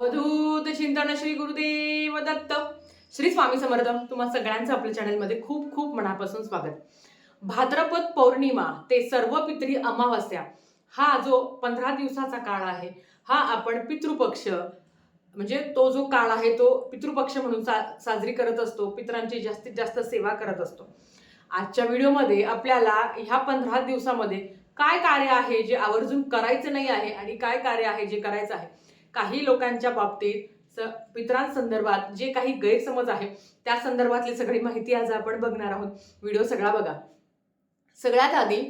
अवधूत चिंतन श्री गुरुदेव दत्त. श्री स्वामी समर्थ तुम्हा सगळ्यांचं आपल्या चॅनलमध्ये खूप खूप मनापासून स्वागत. भाद्रपद पौर्णिमा ते सर्व पितरी अमावस्या हा जो पंधरा दिवसाचा काळ आहे हा आपण पितृपक्ष म्हणजे तो जो काळ आहे तो पितृपक्ष म्हणून सा साजरी करत असतो पितरांची जास्तीत जास्त सेवा करत असतो. आजच्या व्हिडिओमध्ये आपल्याला ह्या पंधरा दिवसामध्ये काय कार्य आहे जे आवर्जून करायचं नाही आहे आणि काय कार्य आहे जे करायचं आहे काही लोकांच्या बाबतीत स पितरांसंदर्भात जे काही गैरसमज आहे त्या संदर्भातली सगळी माहिती आज आपण बघणार आहोत. व्हिडिओ सगळा बघा. सगळ्यात आधी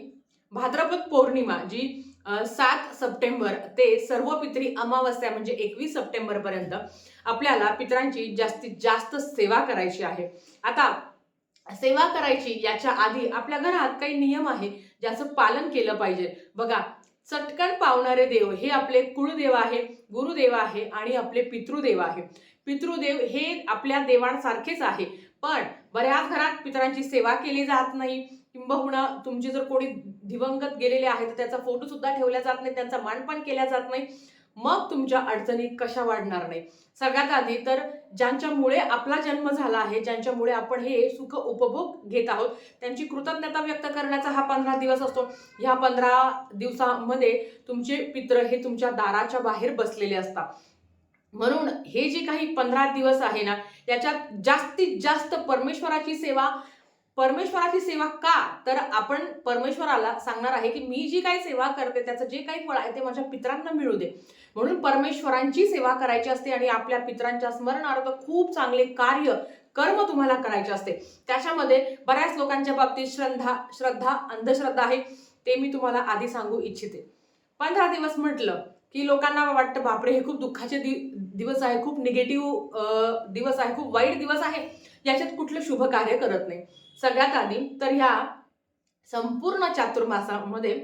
भाद्रपद पौर्णिमा जी सात सप्टेंबर ते सर्व पितरी अमावस्या म्हणजे एकवीस सप्टेंबरपर्यंत आपल्याला पितरांची जास्तीत जास्त सेवा करायची आहे. आता सेवा करायची याच्या आधी आपल्या घरात काही नियम आहे ज्याचं पालन केलं पाहिजे. बघा चटकन पावणारे देव हे आपले कुळदेव आहे गुरुदेव आहे आणि आपले पितृदेव आहे. पितृदेव हे आपल्या देवांसारखेच आहे पण बऱ्याच घरात पितरांची सेवा केली जात नाही. किंबहुना तुमचे जर कोणी दिवंगत गेलेले आहेत तर त्याचा फोटो सुद्धा ठेवला जात नाही त्यांचा मानपान केला जात नाही. मग तुमच्या अडचणी कशा वाढणार नाही? सगळ्यात आधी तर ज्यांच्यामुळे आपला जन्म झाला आहे ज्यांच्यामुळे आपण हे सुख उपभोग घेत आहोत त्यांची कृतज्ञता व्यक्त करण्याचा हा पंधरा दिवस असतो. ह्या पंधरा दिवसामध्ये तुमचे पित्र हे तुमच्या दाराच्या बाहेर बसलेले असतात. म्हणून हे जे काही पंधरा दिवस आहे ना याच्यात जास्तीत जास्त परमेश्वराची सेवा परमेश्वराची सेवा का? तर आपण परमेश्वराला सांगणार आहे की मी जी काही सेवा करते त्याचं जे काही फळ आहे ते माझ्या पित्रांना मिळू दे. म्हणून परमेश्वरांची सेवा करायची असते आणि आपल्या पित्रांच्या स्मरणार्थ खूप चांगले कार्य कर्म तुम्हाला करायचे असते. त्याच्यामध्ये बऱ्याच लोकांच्या बाबतीत श्रद्धा श्रद्धा अंधश्रद्धा आहे ते मी तुम्हाला आधी सांगू इच्छिते. पंधरा दिवस म्हटलं की लोकांना वाटतं बापरे हे खूप दुःखाचे दि दिवस आहे खूप निगेटिव्ह दिवस आहे खूप वाईट दिवस आहे याच्यात कुठलं शुभ कार्य करत नाही. सगळ्यात आधी तर ह्या संपूर्ण चातुर्मासामध्ये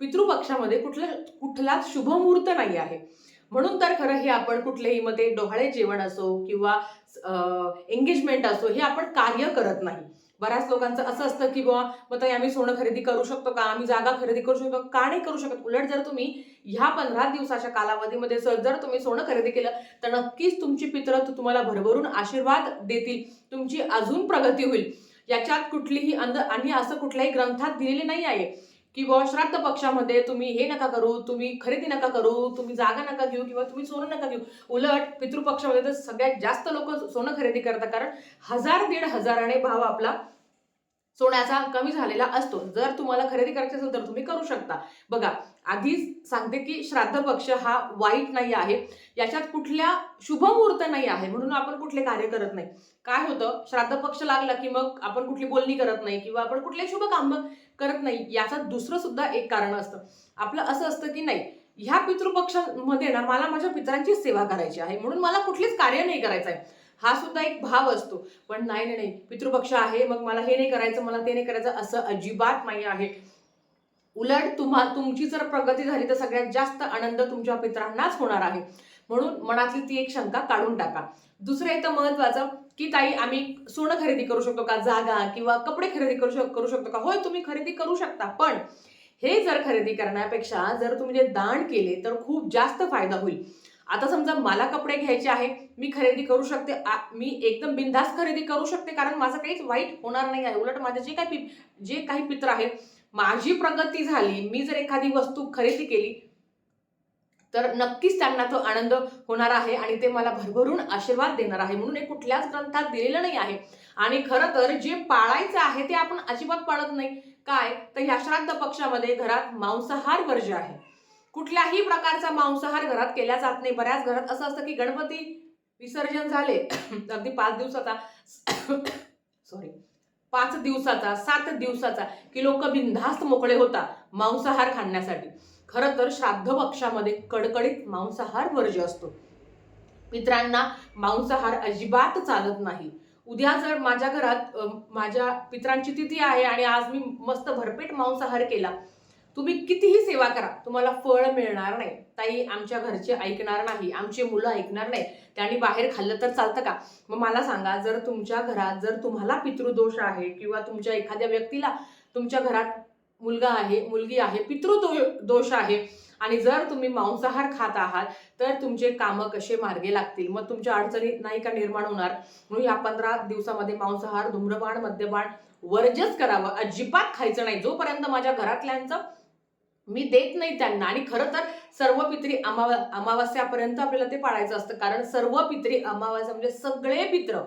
पितृपक्षामध्ये कुठलं कुठलाच शुभ मुहूर्त नाही आहे. म्हणून तर खरं हे आपण कुठल्याही मध्ये डोहाळे जेवण असो किंवा एंगेजमेंट असो हे आपण कार्य करत नाही. बऱ्याच लोकांचं असं असतं की बुवा मग ताई आम्ही सोनं खरेदी करू शकतो का? आम्ही जागा खरेदी करू शकतो का? नाही करू शकत? उलट जर तुम्ही ह्या पंधरा दिवसाच्या कालावधीमध्ये जर तुम्ही सोनं खरेदी केलं तर नक्कीच तुमची पित्र तुम्हाला भरभरून आशीर्वाद देतील. तुमची अजून प्रगती होईल. याच्यात कुठलीही अंध आणि असं कुठल्याही ग्रंथात दिलेले नाही आहे. की बुवा श्राद्ध पक्षामध्ये तुम्ही हे नका करू तुम्ही खरेदी नका करू तुम्ही जागा नका घेऊ किंवा तुम्ही सोनं नका घेऊ. उलट पितृपक्षामध्ये तर सगळ्यात जास्त लोक सोनं खरेदी करतात कारण हजार दीड हजाराने भाव आपला सोन्याचा कमी झालेला असतो. जर तुम्हाला खरेदी करायची असेल तर तुम्ही करू शकता. बघा आधीच सांगते की श्राद्ध पक्ष हा वाईट नाही आहे. याच्यात कुठल्या शुभमुहूर्त नाही आहे. म्हणून आपण कुठले कार्य करत नाही. काय होतं? श्राद्ध पक्ष लागला की मग आपण कुठली बोलणी करत नाही किंवा आपण कुठले शुभ काम करत नाही याचं दुसरं सुद्धा एक कारण असतं. आपलं असं असतं की नाही ह्या पितृपक्षामध्ये ना मला माझ्या पितरांची सेवा करायची आहे. म्हणून मला कुठलेच कार्य नाही करायचं आहे. हा सुद्धा एक भाव असतो. पण नाही नाही नाही. पितृपक्ष आहे मग मला हे नाही करायचं मला ते नाही करायचं असं अजिबात नाही आहे. उलट तुम्हा तुमची जर प्रगती झाली तर सगळ्यात जास्त आनंद तुमच्या पित्रांनाच होणार आहे. म्हणून मनातली ती एक शंका काढून टाका. दुसरं येतं महत्वाचं की ताई आम्ही सोनं खरेदी करू शकतो का? जागा किंवा कपडे खरेदी करू शक करू शकतो का? होय तुम्ही खरेदी करू शकता पण हे जर खरेदी करण्यापेक्षा जर तुम्ही जे दान केले तर खूप जास्त फायदा होईल. आता समजा मला कपडे घ्यायचे आहे मी खरेदी करू शकते मी एकदम बिनधास्त खरेदी करू शकते कारण माझं काहीच वाईट होणार नाही आहे. उलट माझे जे काही जे काही पित्र आहेत माझी प्रगती झाली मी जर एखादी वस्तू खरेदी केली तर नक्कीच त्यांना तो आनंद होणार आहे आणि ते मला भरभरून आशीर्वाद देणार आहे म्हणून हे कुठल्याच ग्रंथात दिलेलं नाही आहे. आणि खरं तर जे पाळायचं आहे ते आपण अजिबात पाळत नाही. काय? तर ह्या श्राद्ध पक्षामध्ये घरात मांसाहार वर्ज आहे. कुठल्याही प्रकारचा मांसाहार घरात केला जात नाही. बऱ्याच घरात असं असतं की गणपती विसर्जन झाले. अगदी पाच दिवसाचा. सॉरी पाच दिवसाचा सात दिवसाचा की लोक बिनधास्त मोकळे होता मांसाहार खाण्यासाठी. खरं तर श्राद्ध पक्षामध्ये कडकडीत मांसाहार वर्ज्य असतो. पित्रांना मांसाहार अजिबात चालत नाही. उद्या जर माझ्या घरात माझ्या पित्रांची तिथी आहे आणि आज मी मस्त भरपेट मांसाहार केला तुम्ही कितीही सेवा करा तुम्हाला फळ मिळणार नाही. ताई आमच्या घरचे ऐकणार नाही आमची मुलं ऐकणार नाही. त्यांनी बाहेर खाल्लं तर चालतं का? मग मला सांगा जर तुमच्या घरात जर तुम्हाला पितृदोष आहे किंवा तुमच्या एखाद्या व्यक्तीला तुमच्या घरात मुलगा आहे मुलगी आहे पितृदो दोष आहे आणि जर तुम्ही मांसाहार खात आहात तर तुमचे कामं कसे मार्गे लागतील? मग तुमच्या अडचणीत नाही का निर्माण होणार? म्हणून या पंधरा दिवसामध्ये मांसाहार धूम्रपान मद्यपान वर्जच करावं. अजिबात खायचं नाही. जोपर्यंत माझ्या घरातल्यांचं मी देत नाही त्यांना. आणि खरं तर सर्व पित्री अमावा अमावास्यापर्यंत आपल्याला ते पाळायचं असतं. कारण सर्व पित्री अमावास्या म्हणजे सगळे पित्र.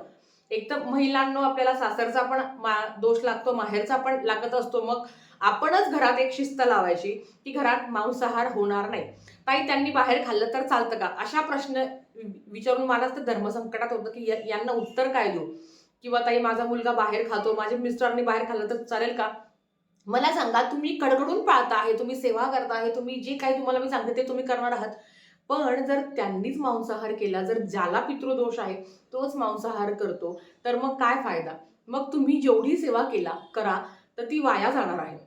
एक तर महिलांनो आपल्याला सासरचा पण मा- दोष लागतो माहेरचा पण लागत असतो. मग आपणच घरात एक शिस्त लावायची की घरात मांसाहार होणार नाही. ताई त्यांनी बाहेर खाल्लं तर चालतं का? अशा प्रश्न विचारून मलाच तर धर्मसंकटात होतं की यांना उत्तर काय देऊ? किंवा ताई माझा मुलगा बाहेर खातो माझ्या मिस्टरांनी बाहेर खाल्लं तर चालेल का? मला सांगा तुम्ही कडकडून पाळता आहे तुम्ही सेवा करता आहे तुम्ही जे काही तुम्हाला मी सांगते ते तुम्ही करणार आहात. पण जर त्यांनीच मांसाहार केला जर ज्याला पितृदोष आहे तोच मांसाहार करतो तर मग काय फायदा? मग तुम्ही जेवढी सेवा केला करा तर ती वाया जाणार आहे.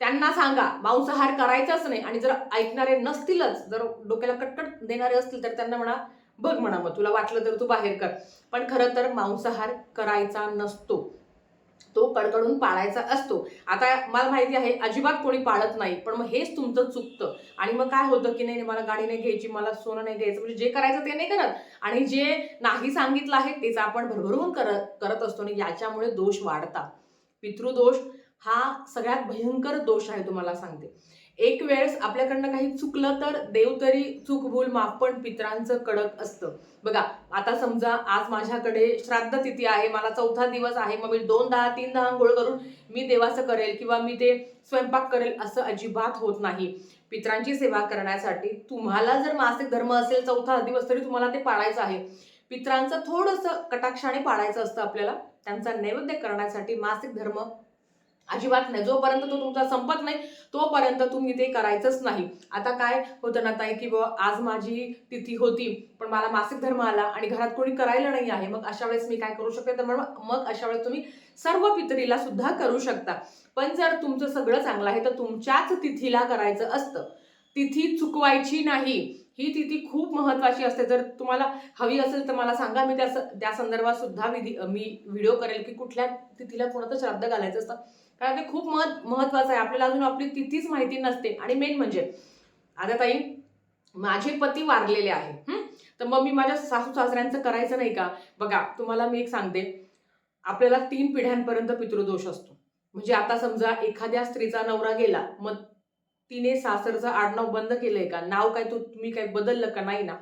त्यांना सांगा मांसाहार करायचाच नाही आणि जर ऐकणारे नसतीलच जर डोक्याला कटकट देणारे असतील तर त्यांना म्हणा बघ म्हणा मग तुला वाटलं तर तू बाहेर कर. पण खरं तर मांसाहार करायचा नसतो. तो कडकडून पाळायचा असतो. आता मला माहिती आहे अजिबात कोणी पाळत नाही पण मग हेच तुमचं चुकतं. आणि मग काय होतं की नाही मला गाडी नाही घ्यायची मला सोनं नाही घ्यायचं म्हणजे जे करायचं ते नाही करत. आणि जे नाही सांगितलं आहे तेच आपण भरभरून करत करत असतो आणि याच्यामुळे दोष वाढतात. पितृदोष हा सगळ्यात भयंकर दोष आहे तुम्हाला सांगते. एक वेळेस आपल्याकडनं काही चुकलं तर देव तरी चूक भूल माफ पण पित्रांचं कडक असतं. बघा आता समजा आज माझ्याकडे श्राद्ध तिथी आहे मला चौथा दिवस आहे मग मी दोन दहा तीन दहा गोळ करून मी देवाचं करेल किंवा मी ते स्वयंपाक करेल असं अजिबात होत नाही. पित्रांची सेवा करण्यासाठी तुम्हाला जर मासिक धर्म असेल चौथा दिवस तरी तुम्हाला ते पाळायचं आहे. पित्रांचं थोडंसं कटाक्षाने पाळायचं असतं आपल्याला. त्यांचा नैवेद्य करण्यासाठी मासिक धर्म अजिबात नाही. जोपर्यंत तो तुमचा संपत नाही तोपर्यंत तुम्ही ते करायचंच नाही. आता काय होतं ना ताई की बुवा आज माझी तिथी होती पण मला मासिक धर्म आला आणि घरात कोणी करायला नाही आहे. मग अशा वेळेस मी काय करू शकते? तर मग मग अशा वेळेस तुम्ही सर्व पितरीला सुद्धा करू शकता. पण जर तुमचं सगळं चांगलं आहे तर तुमच्याच तिथीला करायचं असतं. तिथी चुकवायची नाही. ही तिथी खूप महत्वाची असते. जर तुम्हाला हवी असेल तर मला सांगा. मी त्या त्या संदर्भात सुद्धा विधी मी व्हिडिओ करेल की कुठल्या तिथीला कोणाचं श्राद्ध घालायचं असतं? कारण ते खूप महत् महत्वाचं आहे. आपल्याला अजून आपली तिथीच माहिती नसते. आणि मेन म्हणजे आता ताई माझे पती वारलेले आहे. तर मग मी माझ्या सासू सासऱ्यांचं करायचं नाही का? बघा तुम्हाला मी एक सांगते. आपल्याला तीन पिढ्यांपर्यंत पितृदोष असतो. म्हणजे आता समजा एखाद्या स्त्रीचा नवरा गेला मग तिने सासरचं आडनाव बंद केलंय का? नाव काय तू तुम्ही काय बदललं का? नाही ना.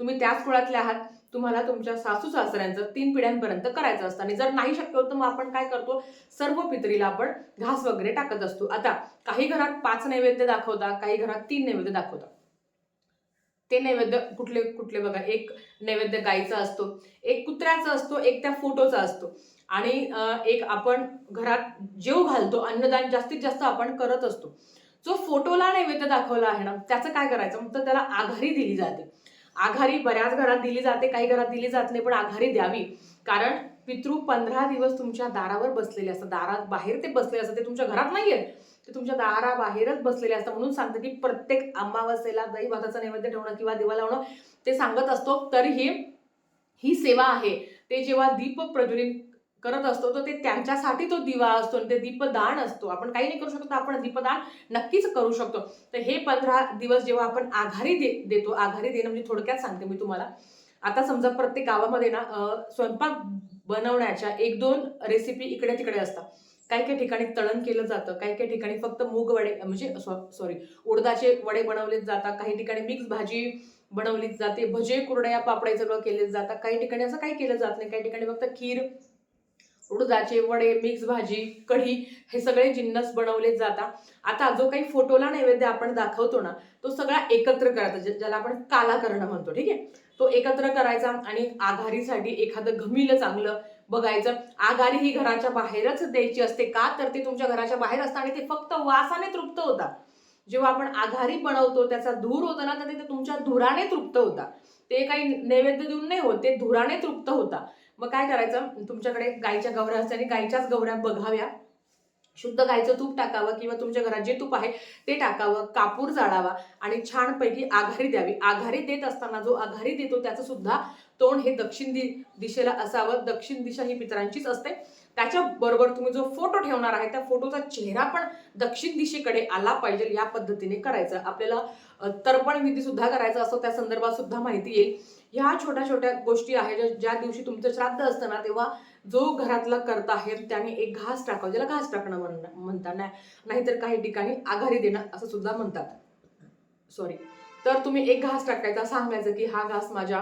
तुम्ही त्याच कुळातले आहात. तुम्हाला तुमच्या सासू सासऱ्यांचं तीन पिढ्यांपर्यंत करायचं असतं. आणि जर नाही शक्य होतं मग आपण काय करतो? सर्व पितरीला आपण घास वगैरे टाकत असतो. आता काही घरात पाच नैवेद्य दाखवता काही घरात तीन नैवेद्य दाखवता. ते नैवेद्य कुठले कुठले बघा. एक नैवेद्य गाईचा असतो एक कुत्र्याचा असतो एक त्या फोटोचा असतो. आणि एक आपण घरात जेव घालतो अन्नदान जास्तीत जास्त आपण करत असतो. जो फोटोला नैवेद्य दाखवला आहे ना त्याचं काय करायचं? मग तर त्याला आघारी दिली जाते. आघारी बऱ्याच घरात दिली जाते काही घरात दिली जात नाही पण आघारी द्यावी. कारण पितृ पंधरा दिवस तुमच्या दारावर बसलेले असतात. दारात बाहेर ते बसलेले असतात. ते तुमच्या घरात नाही आहेत ते तुमच्या दाराबाहेरच बसलेले असतात. म्हणून सांगतं की प्रत्येक अमावास्येला दही नैवेद्य ठेवणं किंवा देवा लावणं ते सांगत असतो. तर ही ही सेवा आहे. ते जेव्हा दीप प्रज्वलित करत असतो तर ते त्यांच्यासाठी तो दिवा असतो आणि ते दीपदान असतो. आपण काही नाही करू शकतो तर आपण दीपदान नक्कीच करू शकतो. तर हे पंधरा दिवस जेव्हा आपण आघारी दे देतो आघारी देणं म्हणजे थोडक्यात सांगते मी तुम्हाला. आता समजा प्रत्येक गावामध्ये ना स्वयंपाक बनवण्याच्या एक दोन रेसिपी इकडे तिकडे असतात. काही काही ठिकाणी तळण केलं जातं काही काही ठिकाणी फक्त मूग वडे म्हणजे सॉरी उडदाचे वडे बनवले जातात. काही ठिकाणी मिक्स भाजी बनवली जाते भजे कुरड्या पापड्या सगळं केले जातात. काही ठिकाणी असं काही केलं जात नाही. काही ठिकाणी फक्त खीर उडदाचे वडे मिक्स भाजी कढी हे सगळे जिन्नस बनवले जातात. आता जो काही फोटोला नैवेद्य आपण दाखवतो ना तो सगळा एकत्र करायचा ज्याला आपण काला करणं म्हणतो ठीक आहे? तो एकत्र करायचा आणि आघारीसाठी एखादं घमिलं चांगलं बघायचं. आघारी ही घराच्या बाहेरच द्यायची असते का? तर ते तुमच्या घराच्या बाहेर असतं आणि ते फक्त वासाने तृप्त होतात. जेव्हा आपण आघारी बनवतो त्याचा धूर होता ना तर ते तुमच्या धुराने तृप्त होता ते काही नैवेद्य देऊन नाही होत ते धुराने तृप्त होता मग काय करायचं? तुमच्याकडे गायच्या गवऱ्या असते आणि गायच्याच गवऱ्या बघाव्या. शुद्ध गायचं तूप टाकावं किंवा तुमच्या घरात जे तूप आहे ते टाकावं कापूर जाळावा आणि छानपैकी आघारी द्यावी. आघारी देत असताना जो आघारी देतो त्याचं सुद्धा तोंड हे दक्षिण दि दिशेला असावं. दक्षिण दिशा ही पितरांचीच असते. त्याच्याबरोबर तुम्ही जो फोटो ठेवणार आहे त्या फोटोचा चेहरा पण दक्षिण दिशेकडे आला पाहिजे या पद्धतीने करायचं. आपल्याला तर्पण विधी सुद्धा करायचा असतो त्या संदर्भात सुद्धा माहिती येईल. ह्या छोट्या छोट्या गोष्टी आहेत ज्या- ज्या दिवशी तुमचं श्राद्ध असतं ना तेव्हा जो घरातला करता आहे त्याने एक घास टाकावं ज्याला घास टाकणं म्हण- म्हणतात ना नाहीतर काही ठिकाणी आघारी देणं असं सुद्धा म्हणतात. सॉरी तर तुम्ही एक घास टाकायचा सांगायचं की हा घास माझ्या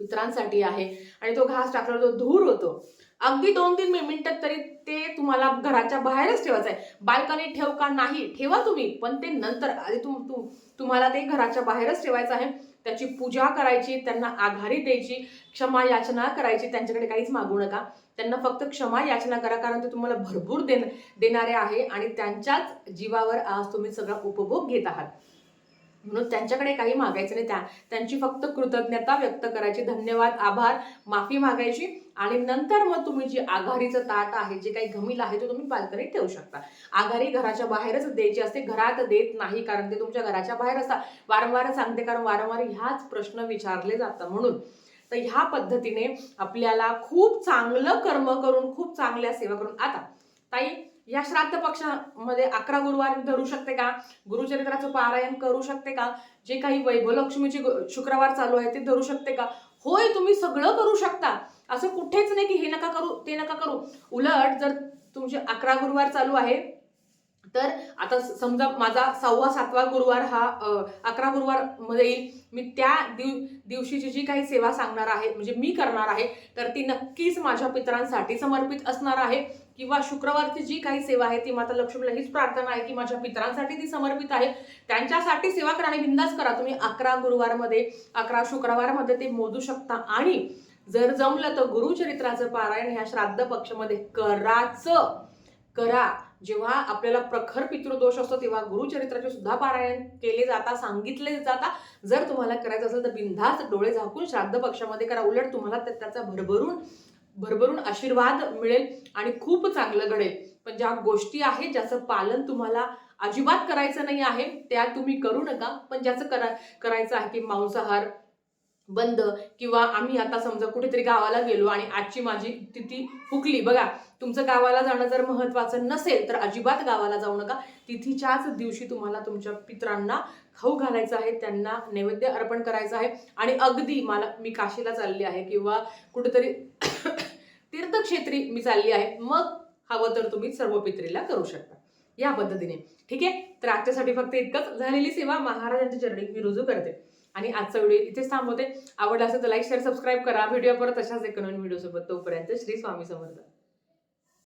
पित्रांसाठी आहे. आणि तो घास टाकल्यावर जो धूर होतो अगदी दोन तीन मिनिटात तरी ते तुम्हाला घराच्या बाहेरच ठेवायचं आहे. बाल्कनीत ठेव का नाही ठेवा तुम्ही पण ते नंतर आधी तुम तुम तुम्हाला ते घराच्या बाहेरच ठेवायचं आहे. त्याची पूजा करायची त्यांना आघारी द्यायची क्षमा याचना करायची त्यांच्याकडे काहीच मागू नका. त्यांना फक्त क्षमा याचना करा कारण ते तुम्हाला भरपूर देण देणारे आहे आणि त्यांच्याच जीवावर आज तुम्ही सगळा उपभोग घेत आहात. म्हणून त्यांच्याकडे काही मागायचं नाही. त्या त्यांची फक्त कृतज्ञता व्यक्त करायची. धन्यवाद आभार माफी मागायची. आणि नंतर मग तुम्ही जी आघारीचं ताट आहे जे काही गमील आहे ते तुम्ही बाल्कनीत ठेवू शकता. आघारी घराच्या बाहेरच द्यायची असते घरात देत नाही कारण ते तुमच्या घराच्या बाहेर असतात. वारंवार सांगते कारण वारंवार ह्याच प्रश्न विचारले जातात म्हणून. तर ह्या पद्धतीने आपल्याला खूप चांगलं कर्म करून खूप चांगल्या सेवा करून आता ताई या श्राद्ध पक्षामध्ये अकरा गुरुवार धरू शकते का? गुरुचरित्राचं पारायण करू शकते का? जे काही वैभवलक्ष्मीचे लक्ष्मीची शुक्रवार चालू आहे ते धरू शकते का? होय तुम्ही सगळं करू शकता. असं कुठेच नाही की हे नका करू ते नका करू. उलट जर तुमचे अकरा गुरुवार चालू आहे तर आता समजा माझा सहावा सातवा गुरुवार हा अकरा गुरुवारमध्ये येईल. मी त्या दिव दिवशीची जी काही सेवा सांगणार आहे म्हणजे मी करणार आहे तर ती नक्कीच माझ्या पितरांसाठी समर्पित असणार आहे. किंवा शुक्रवारची जी काही सेवा आहे ती माता लक्ष्मीला हीच प्रार्थना आहे की माझ्या पितरांसाठी ती समर्पित आहे. त्यांच्यासाठी सेवा करा आणि बिंदास करा. तुम्ही अकरा गुरुवारमध्ये अकरा शुक्रवारमध्ये ते मोजू शकता. आणि जर जमलं तर गुरुचरित्राचं पारायण ह्या श्राद्ध पक्षमध्ये कराच. करा. जेव्हा आपल्याला प्रखर पितृदोष असतो तेव्हा गुरुचरित्राचे सुद्धा पारायण केले जाता सांगितले जाता. जर तुम्हाला करायचं असेल तर बिंधास डोळे झाकून श्राद्ध पक्षामध्ये करा. उलट तुम्हाला त्याचा भरभरून भरभरून आशीर्वाद मिळेल आणि खूप चांगलं घडेल. पण ज्या गोष्टी आहेत ज्याचं पालन तुम्हाला अजिबात करायचं नाही आहे त्या तुम्ही करू नका. पण ज्याचं करा करायचं आहे की मांसाहार बंद किंवा आम्ही आता समजा कुठेतरी गावाला गेलो आणि आजची माझी तिथी फुकली. बघा तुमचं गावाला जाणं जर महत्वाचं नसेल तर अजिबात गावाला जाऊ नका. तिथीच्याच दिवशी तुम्हाला तुमच्या पित्रांना खाऊ घालायचं आहे त्यांना नैवेद्य अर्पण करायचं आहे. आणि अगदी मला मी काशीला चालली आहे किंवा कुठेतरी तीर्थक्षेत्री मी चालली आहे. मग हवं तर तुम्ही सर्व पित्रीला करू शकता. या पद्धतीने. ठीक आहे? तर आजच्यासाठी फक्त इतकंच. झालेली सेवा महाराजांच्या चरणी मी रुजू करते. आणि आजचा व्हिडिओ इथेच थांबवते. आवडला असेल तर लाईक शेअर सबस्क्राईब करा. व्हिडिओ परत अशाच एक नवीन व्हिडिओ सोबत तोपर्यंत श्री स्वामी समर्थ.